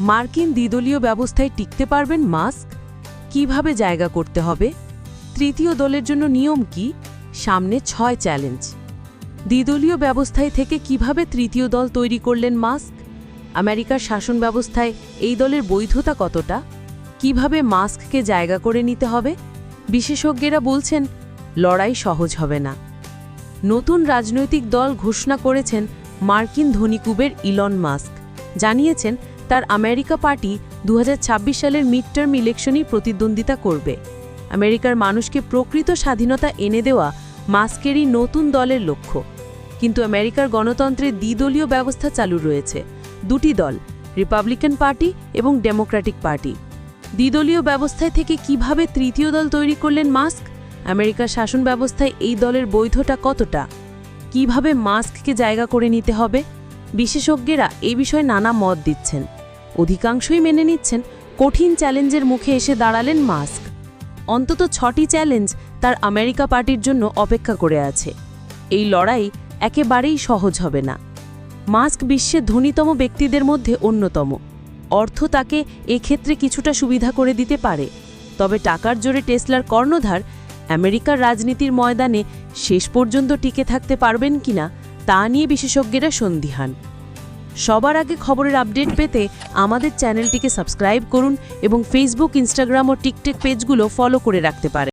মার্কিন দ্বিদলীয় ব্যবস্থায় টিকতে পারবেন মাস্ক? কীভাবে জায়গা করতে হবে? তৃতীয় দলের জন্য নিয়ম কি? সামনে ছয় চ্যালেঞ্জ। দ্বিদলীয় ব্যবস্থায় থেকে কীভাবে তৃতীয় দল তৈরি করলেন মাস্ক? আমেরিকার শাসন ব্যবস্থায় এই দলের বৈধতা কতটা? কীভাবে মাস্ককে জায়গা করে নিতে হবে? বিশেষজ্ঞেরা বলছেন, লড়াই সহজ হবে না। নতুন রাজনৈতিক দল ঘোষণা করেছেন মার্কিন ধনীকুবের ইলন মাস্ক। জানিয়েছেন তার আমেরিকা পার্টি দু হাজার ছাব্বিশ সালের মিড টার্ম ইলেকশনেই প্রতিদ্বন্দ্বিতা করবে। আমেরিকার মানুষকে প্রকৃত স্বাধীনতা এনে দেওয়া মাস্কেরই নতুন দলের লক্ষ্য। কিন্তু আমেরিকার গণতন্ত্রে দ্বিদলীয় ব্যবস্থা চালু রয়েছে। দুটি দল রিপাবলিকান পার্টি এবং ডেমোক্র্যাটিক পার্টি দ্বিদলীয় ব্যবস্থায় থেকে কীভাবে তৃতীয় দল তৈরি করলেন মাস্ক? আমেরিকার শাসন ব্যবস্থায় এই দলের বৈধটা কতটা? কীভাবে মাস্ককে জায়গা করে নিতে হবে? বিশেষজ্ঞেরা এ বিষয়ে নানা মত দিচ্ছেন। অধিকাংশই মেনে নিচ্ছেন, কঠিন চ্যালেঞ্জের মুখে এসে দাঁড়ালেন মাস্ক। অন্তত ছটি চ্যালেঞ্জ তার আমেরিকা পার্টির জন্য অপেক্ষা করে আছে। এই লড়াই একেবারেই সহজ হবে না। মাস্ক বিশ্বের ধনীতম ব্যক্তিদের মধ্যে অন্যতম। অর্থ তাকে এক্ষেত্রে কিছুটা সুবিধা করে দিতে পারে। তবে টাকার জোরে টেসলার কর্ণধার আমেরিকার রাজনীতির ময়দানে শেষ পর্যন্ত টিকে থাকতে পারবেন কিনা, তা নিয়ে বিশেষজ্ঞেরা সন্দিহান। সবার আগে খবরের আপডেট পেতে আমাদের চ্যানেলটিকে সাবস্ক্রাইব করুন এবং ফেসবুক ইনস্টাগ্রাম ও টিকটক পেজগুলো ফলো করে রাখতে পারেন।